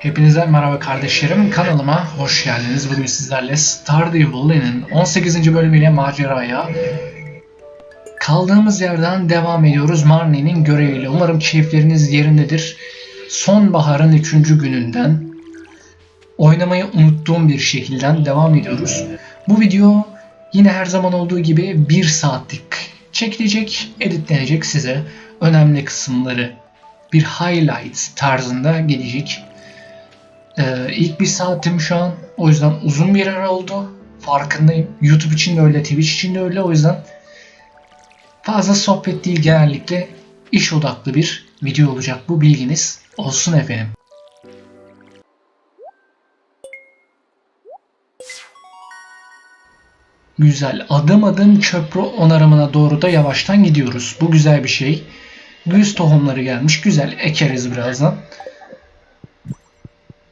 Hepinize merhaba kardeşlerim. Kanalıma hoş geldiniz. Bugün sizlerle Stardew Valley'nin 18. bölümüyle maceraya kaldığımız yerden devam ediyoruz. Marnie'nin göreviyle. Umarım keyifleriniz yerindedir. Sonbaharın 3. gününden oynamayı unuttuğum bir şekilden devam ediyoruz. Bu video yine her zaman olduğu gibi 1 saatlik çekilecek, editlenecek size önemli kısımları bir highlight tarzında gelecek. Ee, ilk bir saatim şu an. O yüzden uzun bir ara oldu. Farkındayım. YouTube için de öyle, Twitch için de öyle. O yüzden fazla sohbet değil genellikle iş odaklı bir video olacak. Bu bilginiz olsun efendim. Güzel. Adım adım köprü onarımına doğru da yavaştan gidiyoruz. Bu güzel bir şey. Güz tohumları gelmiş. Güzel. Ekeriz birazdan.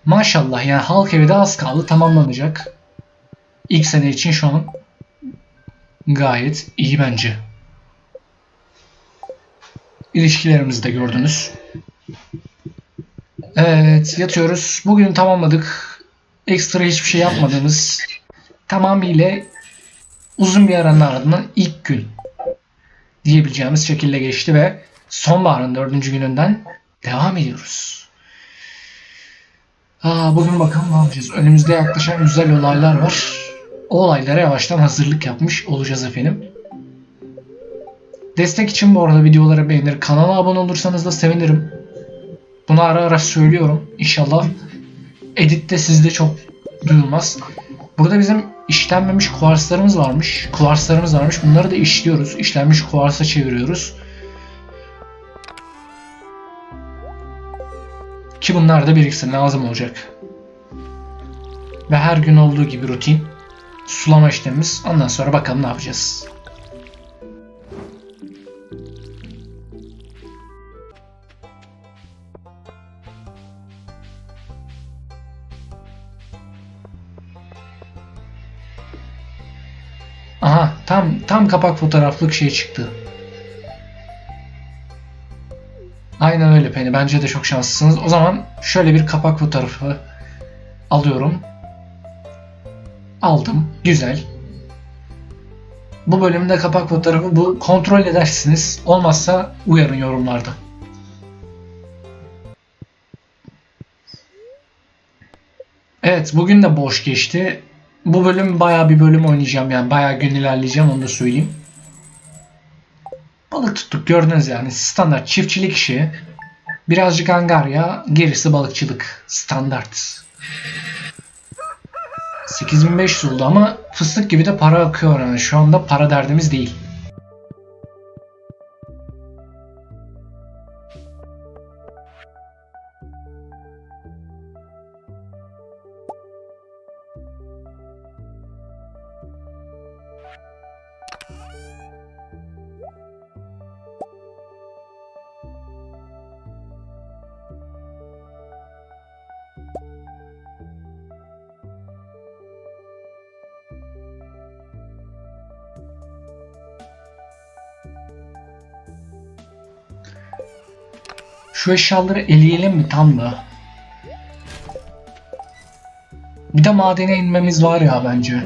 Maşallah yani halk evi de az kaldı tamamlanacak. İlk sene için şu an gayet iyi bence. İlişkilerimizi de gördünüz. Evet yatıyoruz. Bugün tamamladık. Ekstra hiçbir şey yapmadığımız tamamıyla uzun bir aranın ardından ilk gün diyebileceğimiz şekilde geçti ve sonbaharın dördüncü gününden devam ediyoruz. Aa, bugün bakalım ne yapacağız. Önümüzde yaklaşan güzel olaylar var. O olaylara yavaştan hazırlık yapmış olacağız efendim. Destek için bu arada videoları beğenir, kanala abone olursanız da sevinirim. Bunu ara ara söylüyorum. İnşallah editte sizde çok duyulmaz. Burada bizim işlenmemiş kuarslarımız varmış. Kuarslarımız varmış. Bunları da işliyoruz. İşlenmiş kuarsa çeviriyoruz. Ki bunlar da biriksin lazım olacak. Ve her gün olduğu gibi rutin sulama işlemimiz. Ondan sonra bakalım ne yapacağız. Aha tam tam kapak fotoğraflık şey çıktı. Öyle Penny. Bence de çok şanslısınız. O zaman şöyle bir kapak fotoğrafı alıyorum. Aldım. Güzel. Bu bölümde kapak fotoğrafı bu kontrol edersiniz. Olmazsa uyarın yorumlarda. Evet bugün de boş geçti. Bu bölüm bayağı bir bölüm oynayacağım yani bayağı gün ilerleyeceğim onu da söyleyeyim. Balık tuttuk gördünüz yani standart çiftçilik işi. Birazcık angarya, gerisi balıkçılık. Standart. 8500 oldu ama fıstık gibi de para akıyor yani şu anda para derdimiz değil. Şu eşyaları eleyelim mi tam da? Bir de madene inmemiz var ya bence.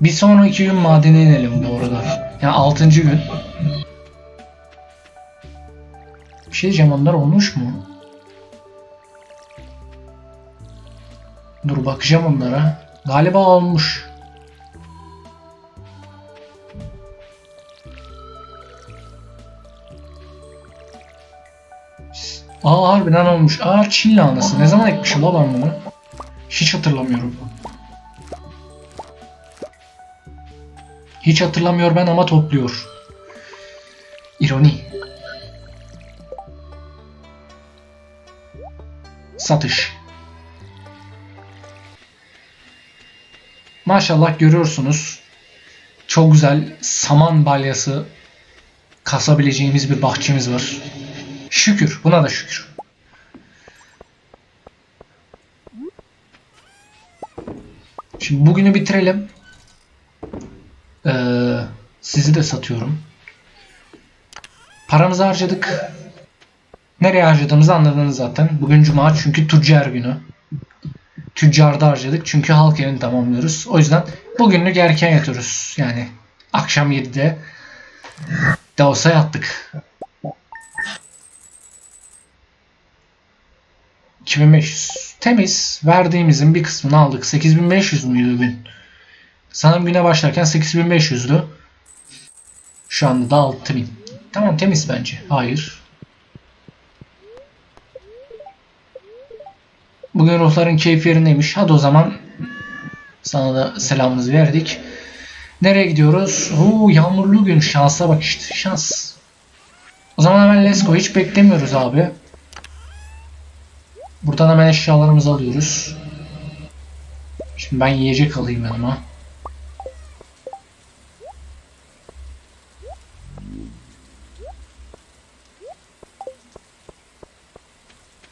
Bir sonraki gün madene inelim bu arada. Yani 6. gün. Bir şey diyeceğim onlar olmuş mu? Dur bakacağım onlara. Galiba olmuş. Aa harbiden olmuş. Aa Çin lahanası. Ne zaman ekmişim la ben bunu? Hiç hatırlamıyorum. Hiç hatırlamıyor ben ama topluyor. İroni. Satış. Maşallah görüyorsunuz. Çok güzel saman balyası kasabileceğimiz bir bahçemiz var. Şükür. Buna da şükür. Şimdi bugünü bitirelim. Ee, sizi de satıyorum. Paramızı harcadık. Nereye harcadığımızı anladınız zaten. Bugün cuma çünkü tüccar günü. tüccarda harcadık. Çünkü halk evini tamamlıyoruz. O yüzden bugünlük erken yatıyoruz. Yani akşam 7'de de olsa yattık. 2500. Temiz. Verdiğimizin bir kısmını aldık. 8500 müydü gün? Sanırım güne başlarken 8500'dü. Şu anda da 6000. Tamam temiz bence. Hayır. Bugün ruhların keyif yerindeymiş. Hadi o zaman sana da selamımızı verdik. Nereye gidiyoruz? Oo, yağmurlu gün. Şansa bak işte. Şans. O zaman hemen let's go. Hiç beklemiyoruz abi. Buradan hemen eşyalarımızı alıyoruz. Şimdi ben yiyecek alayım yanıma.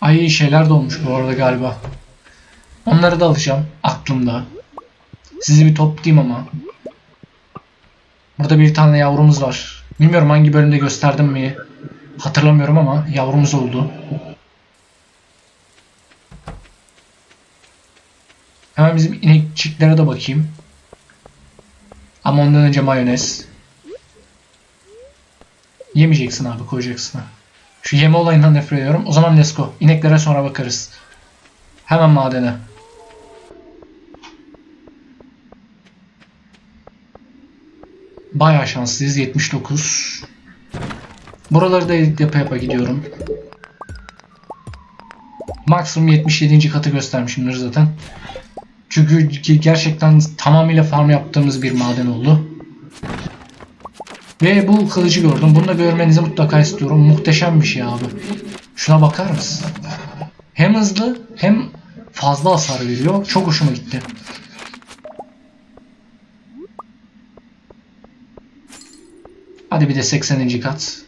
Ay şeyler de olmuş bu arada galiba. Onları da alacağım aklımda. Sizi bir toplayayım ama. Burada bir tane yavrumuz var. Bilmiyorum hangi bölümde gösterdim mi? Hatırlamıyorum ama yavrumuz oldu. Hemen bizim inekçiklere de bakayım. Ama ondan önce mayonez. Yemeyeceksin abi koyacaksın ha. Şu yeme olayından nefret ediyorum. O zaman let's go. İneklere sonra bakarız. Hemen madene. Bayağı şanslıyız. 79. Buraları da edit yapa yapa gidiyorum. Maksimum 77. katı göstermişimdir zaten. Çünkü gerçekten tamamıyla farm yaptığımız bir maden oldu. Ve bu kılıcı gördüm. Bunu da görmenizi mutlaka istiyorum. Muhteşem bir şey abi. Şuna bakar mısın? Hem hızlı hem fazla hasar veriyor. Çok hoşuma gitti. Hadi bir de 80. kat.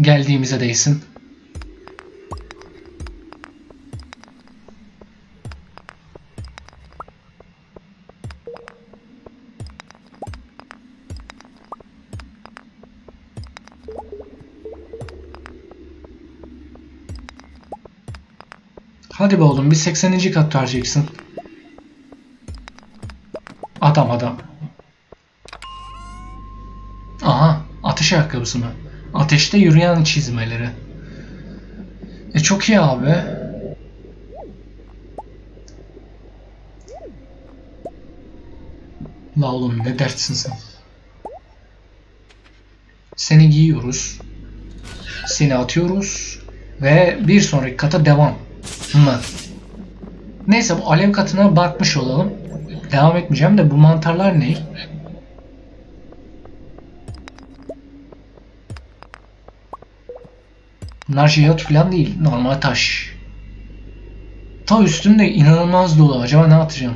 Geldiğimize değsin. Hadi be oğlum bir 80. kat vereceksin. Adam adam. Aha ateş ayakkabısı mı? Ateşte yürüyen çizmeleri. E çok iyi abi. La oğlum ne dertsin sen? Seni giyiyoruz. Seni atıyoruz. Ve bir sonraki kata devam mı? Neyse bu alev katına bakmış olalım. Devam etmeyeceğim de bu mantarlar ne? Bunlar jeot falan değil. Normal taş. Ta üstünde inanılmaz dolu. Acaba ne atacağım?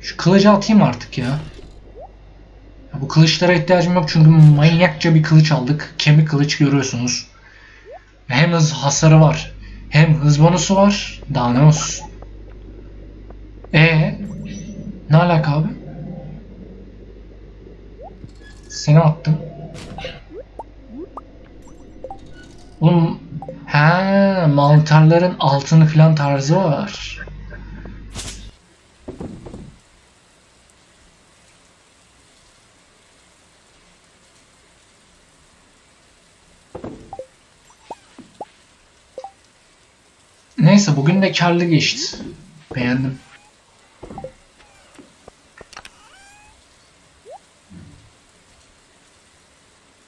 Şu kılıcı atayım artık ya. ya. Bu kılıçlara ihtiyacım yok çünkü manyakça bir kılıç aldık. Kemik kılıç görüyorsunuz. Hem hız hasarı var. Hem hız bonusu var. Daha ne olsun. E ne alaka abi? Seni attım. Oğlum he mantarların altını filan tarzı var. Neyse bugün de karlı geçti. Beğendim.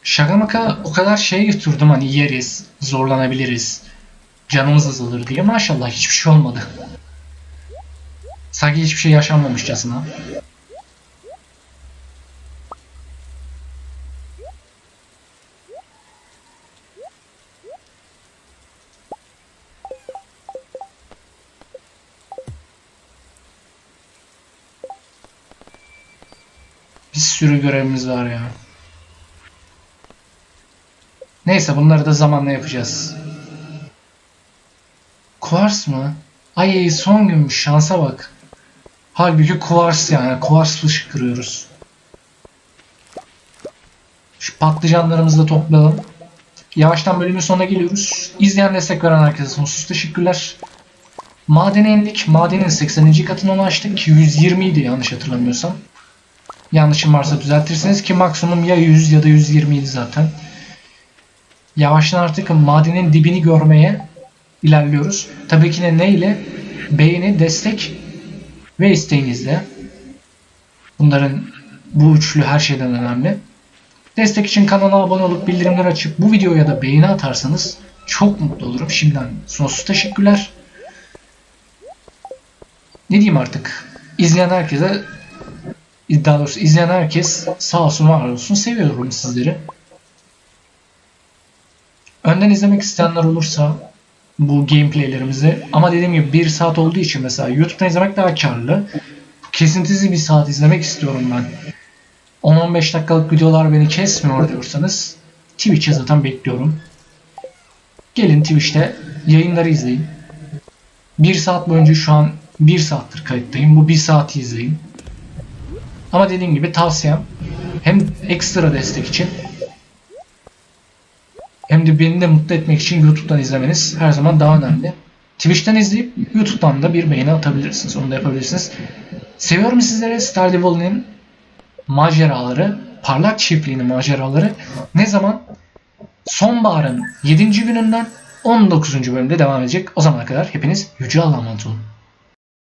Şaka maka o kadar şey götürdüm hani yeriz, zorlanabiliriz, canımız azalır diye maşallah hiçbir şey olmadı. Sanki hiçbir şey yaşanmamışçasına. Bir sürü görevimiz var ya. Neyse bunları da zamanla yapacağız. Kuvars mı? Ay son günmüş şansa bak. Halbuki kuvars yani. Kuvars fışı kırıyoruz. Şu patlıcanlarımızı da toplayalım. Yavaştan bölümün sonuna geliyoruz. İzleyen destek veren herkese sonsuz teşekkürler. Madene indik. Madenin 80. katına ulaştık. ki 120 idi yanlış hatırlamıyorsam. Yanlışım varsa düzeltirsiniz ki maksimum ya 100 ya da 120 idi zaten. Yavaştan artık madenin dibini görmeye ilerliyoruz. Tabii ki de neyle? Beğeni, destek ve isteğinizle. Bunların bu üçlü her şeyden önemli. Destek için kanala abone olup bildirimleri açıp bu videoya da beğeni atarsanız çok mutlu olurum. Şimdiden sonsuz teşekkürler. Ne diyeyim artık? İzleyen herkese daha doğrusu izleyen herkes sağ olsun var olsun seviyorum sizleri. Önden izlemek isteyenler olursa bu gameplaylerimizi ama dediğim gibi bir saat olduğu için mesela YouTube'dan izlemek daha karlı. Kesintisiz bir saat izlemek istiyorum ben. 10-15 dakikalık videolar beni kesmiyor diyorsanız Twitch'e zaten bekliyorum. Gelin Twitch'te yayınları izleyin. Bir saat boyunca şu an bir saattir kayıttayım. Bu bir saati izleyin. Ama dediğim gibi tavsiyem hem ekstra destek için hem de beni de mutlu etmek için YouTube'dan izlemeniz her zaman daha önemli. Twitch'ten izleyip YouTube'dan da bir beğeni atabilirsiniz. Onu da yapabilirsiniz. Seviyorum sizlere Stardew Valley'nin maceraları, parlak çiftliğinin maceraları ne zaman? Sonbaharın 7. gününden 19. bölümde devam edecek. O zamana kadar hepiniz Yüce Allah'a emanet olun.